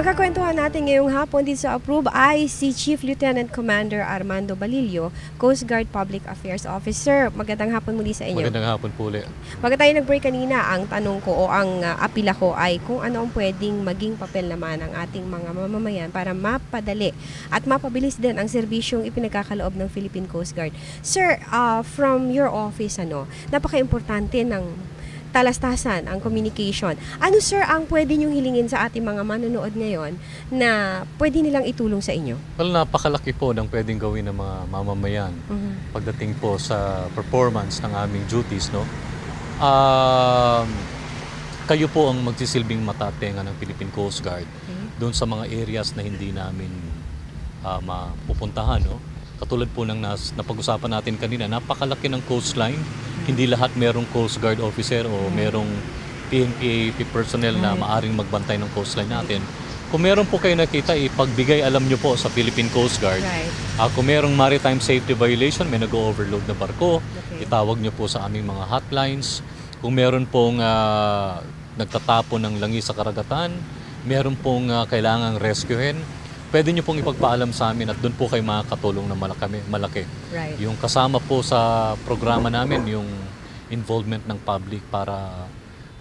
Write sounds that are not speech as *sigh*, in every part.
Ang kakwentuhan natin ngayong hapon dito sa Approve ay si Chief Lieutenant Commander Armando Balilio, Coast Guard Public Affairs Officer. Magandang hapon muli sa inyo. Magandang hapon po ulit. Baga tayo nag-break kanina, ang tanong ko o ang uh, apila ko ay kung ano ang pwedeng maging papel naman ng ating mga mamamayan para mapadali at mapabilis din ang serbisyong ipinagkakaloob ng Philippine Coast Guard. Sir, uh, from your office, ano, napaka-importante ng talastasan ang communication. Ano sir ang pwede niyong hilingin sa ating mga manonood ngayon na pwede nilang itulong sa inyo? Well, napakalaki po ng pwedeng gawin ng mga mamamayan Mhm. pagdating po sa performance ng aming duties, no? Um, kayo po ang magsisilbing matatenga ng Philippine Coast Guard Okay. doon sa mga areas na hindi namin ah, mapupuntahan, no? Katulad po ng nas, napag-usapan natin kanina, napakalaki ng coastline. Hindi lahat merong Coast Guard officer o merong PNPA personnel na maaring magbantay ng coastline natin. Kung meron po kayo nakita, ipagbigay alam nyo po sa Philippine Coast Guard. Right. Ah, kung merong maritime safety violation, may nag-overload na barko, Okay. itawag nyo po sa aming mga hotlines. Kung meron pong ah, nagtatapon ng langis sa karagatan, meron pong ah, kailangang rescuehin, pwede nyo pong ipagpaalam sa amin at doon po kayo makakatulong na malaki. malaki. Right. Yung kasama po sa programa namin, yung involvement ng public para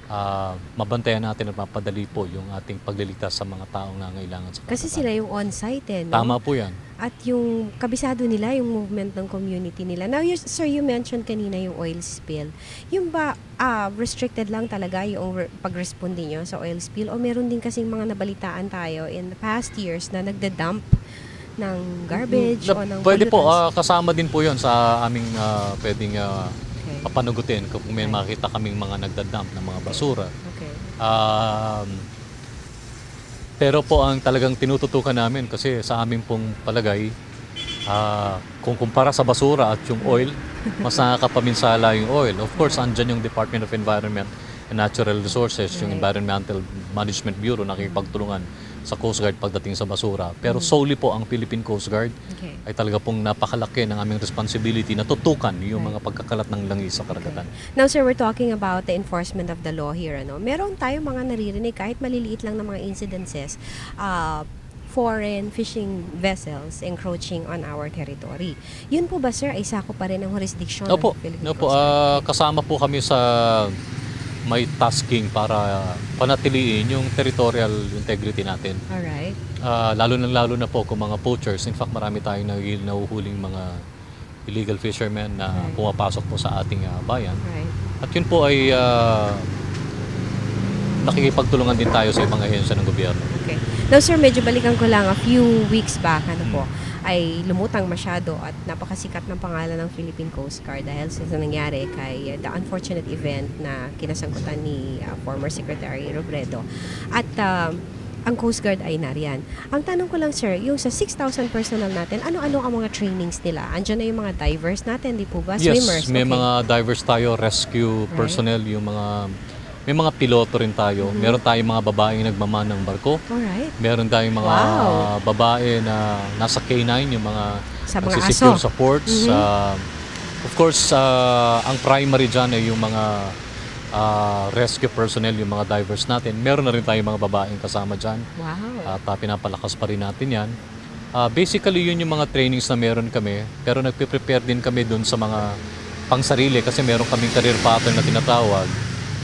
ah, mabantayan natin at mapadali po yung ating pagliligtas sa mga taong nangailangan sa Kasi sila yung on-site eh, no? Tama po yan. At yung kabisado nila, yung movement ng community nila. Now, you, sir, you mentioned kanina yung oil spill. Yung ba, ah, restricted lang talaga yung re- pag-respond niyo sa oil spill? O meron din kasing mga nabalitaan tayo in the past years na nagda-dump ng garbage Na- o ng pwede po, pollutants? ah, kasama din po yon sa aming ah, pwedeng okay. Papanugutin kung may Okay. makita kaming mga nagdadump ng mga basura. okay. Um, pero po ang talagang tinututukan namin kasi sa aming pong palagay, ah, kung kumpara sa basura at yung oil, mas *laughs* nakakapaminsala yung oil. Of course, andyan yung Department of Environment and Natural Resources, yung. Environmental Management Bureau, nakikipagtulungan sa Coast Guard pagdating sa basura. Pero solely po ang Philippine Coast Guard Okay. ay talaga pong napakalaki ng aming responsibility na tutukan yung Right. mga pagkakalat ng langis sa karagatan. Now, sir, we're talking about the enforcement of the law here. Ano? Meron tayo mga naririnig, kahit maliliit lang na mga incidences, uh, foreign fishing vessels encroaching on our territory. Yun po ba, sir, ay sako pa rin ng jurisdiction Opo, ng Philippine opo Coast Guard? ah, kasama po kami sa may tasking para panatiliin yung territorial integrity natin. Alright. Ah, lalo na lalo na po kung mga poachers. In fact, marami tayong nagigil nahuhuling mga illegal fishermen na Right. pumapasok po sa ating ah, bayan. Right. At yun po ay ah, nakikipagtulungan din tayo sa ibang ahensya ng gobyerno. Okay. Now, sir, medyo balikan ko lang a few weeks back, ano po, ay lumutang masyado at napakasikat ng pangalan ng Philippine Coast Guard dahil sa nangyari kay uh, the unfortunate event na kinasangkutan ni uh, former Secretary Robredo. At um, ang Coast Guard ay nariyan. Ang tanong ko lang, sir, yung sa 6,000 personnel natin, ano-ano ang mga trainings nila? Andiyan na yung mga divers natin, di po ba? Yes, Swimmers. may okay. mga divers tayo, rescue Right. personnel, yung mga may mga piloto rin tayo. Mhm. Meron tayong mga babaeng nagmaman ng barko. Alright. Meron tayong mga Wow. babae na nasa K9, yung mga Sa mga aso. sa ports. Mhm. Ah, of course, ah, ang primary dyan ay yung mga ah, rescue personnel, yung mga divers natin. Meron na rin tayong mga babaeng kasama dyan. Wow. At ah, pinapalakas pa rin natin yan. Ah, basically, yun yung mga trainings na meron kami. Pero nagpe-prepare din kami dun sa mga pangsarili kasi meron kaming career pattern na tinatawag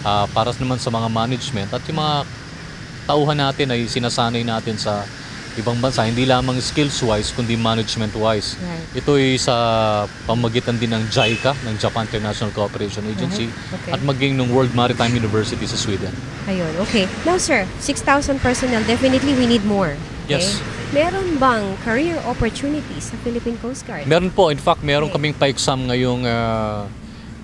ah, para naman sa mga management. At yung mga tauhan natin ay sinasanay natin sa ibang bansa, hindi lamang skills-wise, kundi management-wise. Right. Ito ay sa pamagitan din ng JICA, ng Japan International Cooperation Agency, Okay. at maging ng World Maritime University sa Sweden. Ayun, okay. Now, sir, 6,000 personnel, definitely we need more. Okay? Yes. Meron bang career opportunities sa Philippine Coast Guard? Meron po, in fact, meron Okay. kaming pa-exam ngayong ah,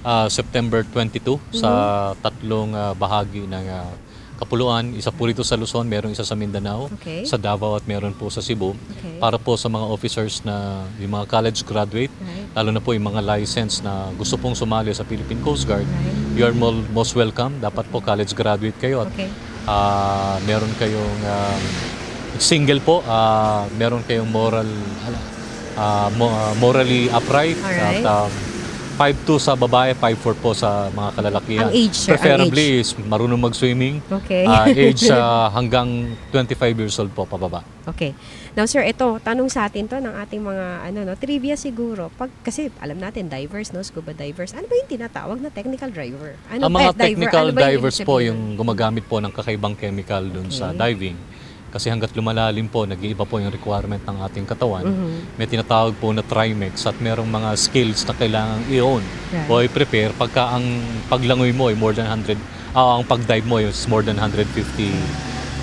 ah, September 22 sa Mm-hmm. tatlong ah, bahagi ng ah, Kapuluan. Isa po rito sa Luzon, meron isa sa Mindanao, Okay. sa Davao at meron po sa Cebu. Okay. Para po sa mga officers na yung mga college graduate, Right. lalo na po yung mga license na gusto pong sumali sa Philippine Coast Guard, Right. you are mo- most welcome. Dapat po college graduate kayo at Okay. Ah, meron kayong um, single po, ah, meron kayong moral ah, mo- ah, morally upright Alright. at um, 5'2 sa babae, 5'4 po sa mga kalalakihan. Ang age, sir, Preferably is marunong mag-swimming. Okay. Ah, age *laughs* ah, hanggang 25 years old po pababa. Okay. Now sir, ito tanong sa atin to ng ating mga ano no, trivia siguro. Pag kasi alam natin divers no, scuba divers. Ano ba yung tinatawag na technical driver? Ano Ang mga eh, diver? technical Ano ba yung divers ibig po yung gumagamit po ng kakaibang chemical dun sa Okay. diving. Kasi hanggat lumalalim po, nag-iiba po yung requirement ng ating katawan. Mhm. May tinatawag po na trimix at merong mga skills na kailangan i-own Right. o i-prepare pagka ang paglangoy mo ay more than 100, ah, ang pag-dive mo is more than 150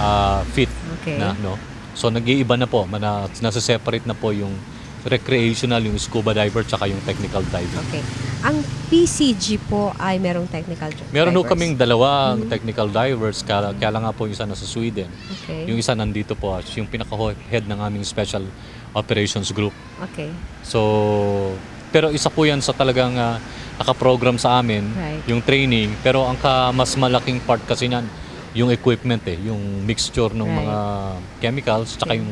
ah, feet Okay. na, no? So nag-iiba na po, mana, nasa-separate na po yung recreational, yung scuba diver, tsaka yung technical diving. Okay. Ang PCG po ay merong technical dri- Meron ho divers. kaming dalawang Mhm. technical divers, kaya, kaya lang nga po yung isa nasa Sweden. Okay. Yung isa nandito po, as yung pinaka-head ng aming special operations group. Okay. So, pero isa po yan sa talagang ah, nakaprogram sa amin, Right. yung training. Pero ang ka, mas malaking part kasi niyan, yung equipment eh, yung mixture ng Right. mga chemicals, tsaka Okay. yung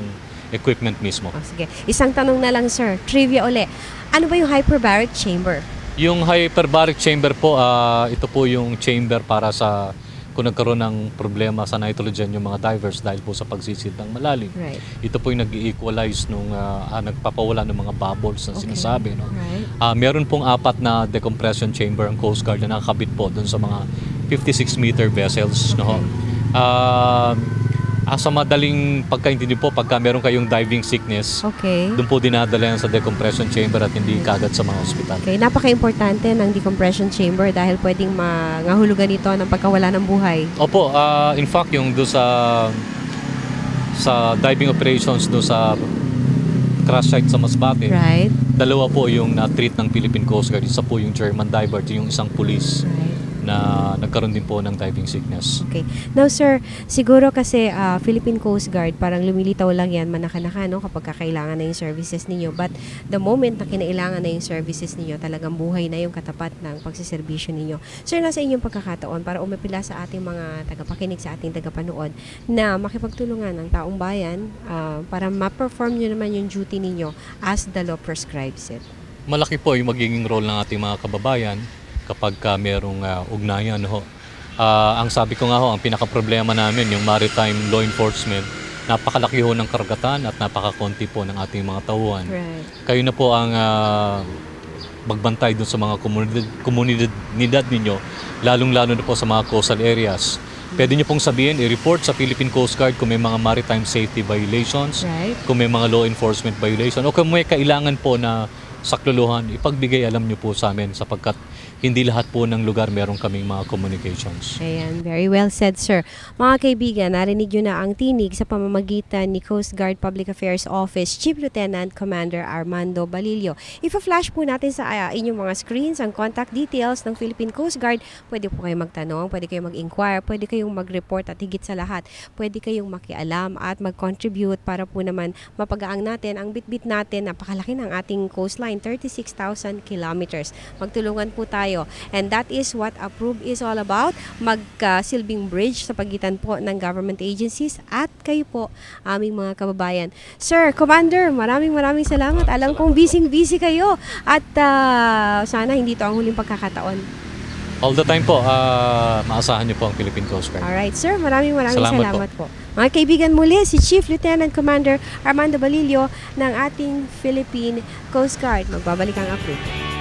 equipment mismo. Oh, sige. Isang tanong na lang sir. Trivia uli. Ano ba yung hyperbaric chamber? Yung hyperbaric chamber po, ah, ito po yung chamber para sa kung nagkaroon ng problema sa nitrogen yung mga divers dahil po sa pagsisid ng malalim. Right. Ito po yung nag-equalize nung ah, nagpapawala ng mga bubbles na Okay. sinasabi. No? Right. Ah, meron pong apat na decompression chamber ang Coast Guard na nakakabit po doon sa mga 56 meter vessels. No? Ah, ah, sa madaling pagkaintindi po, pagka meron kayong diving sickness, Okay. doon po dinadala yan sa decompression chamber at hindi kagad sa mga ospital. Okay, napaka-importante ng decompression chamber dahil pwedeng mangahulugan ito ng pagkawala ng buhay. Opo, ah, in fact, yung doon sa sa diving operations doon sa crash site sa Masbate, Right? dalawa po yung na-treat ng Philippine Coast Guard. Isa po yung German diver, yung isang police. Na nagkaroon din po ng diving sickness. Okay. Now, sir, siguro kasi ah, Philippine Coast Guard, parang lumilitaw lang yan manaka-naka, no, kapag kakailangan na yung services ninyo. But the moment na kinailangan na yung services ninyo, talagang buhay na yung katapat ng pagsiservisyo ninyo. Sir, nasa inyong pagkakataon para umapila sa ating mga tagapakinig, sa ating tagapanood, na makipagtulungan ng taong bayan ah, para ma-perform nyo naman yung duty ninyo as the law prescribes it. Malaki po yung magiging role ng ating mga kababayan kapag ka merong ah, ugnayan. Ho. Ah, ang sabi ko nga ho, ang pinaka-problema namin, yung maritime law enforcement, napakalaki ho ng karagatan at napakakonti po ng ating mga tauhan. Right. kayo na po ang ah, magbantay dun sa mga komunidad, komunidad ninyo, lalong-lalo na po sa mga coastal areas. Pwede nyo pong sabihin, i-report sa Philippine Coast Guard kung may mga maritime safety violations, Right. kung may mga law enforcement violation, o kung may kailangan po na sakluluhan, ipagbigay alam nyo po sa amin sapagkat hindi lahat po ng lugar meron kaming mga communications. Ayan, very well said, sir. Mga kaibigan, narinig nyo na ang tinig sa pamamagitan ni Coast Guard Public Affairs Office Chief Lieutenant Commander Armando Balilio. Ipa-flash po natin sa ah, inyong mga screens ang contact details ng Philippine Coast Guard. Pwede po kayong magtanong, pwede kayong mag-inquire, pwede kayong mag-report at higit sa lahat, pwede kayong makialam at mag-contribute para po naman mapagaang natin ang bitbit natin. Napakalaki ng ating coastline, 36,000 kilometers. Magtulungan po tayo. And that is what Approve is all about. Magkasilbing bridge sa pagitan po ng government agencies at kayo po, aming mga kababayan. Sir, Commander, maraming maraming salamat. Alam kong busy-busy kayo at ah, sana hindi to ang huling pagkakataon. All the time po, ah, maasahan nyo po ang Philippine Coast Guard. Alright, sir. Maraming maraming Salamat salamat, po. Mga kaibigan muli, si Chief Lieutenant Commander Armando Balilio ng ating Philippine Coast Guard. Magbabalik ang Approve.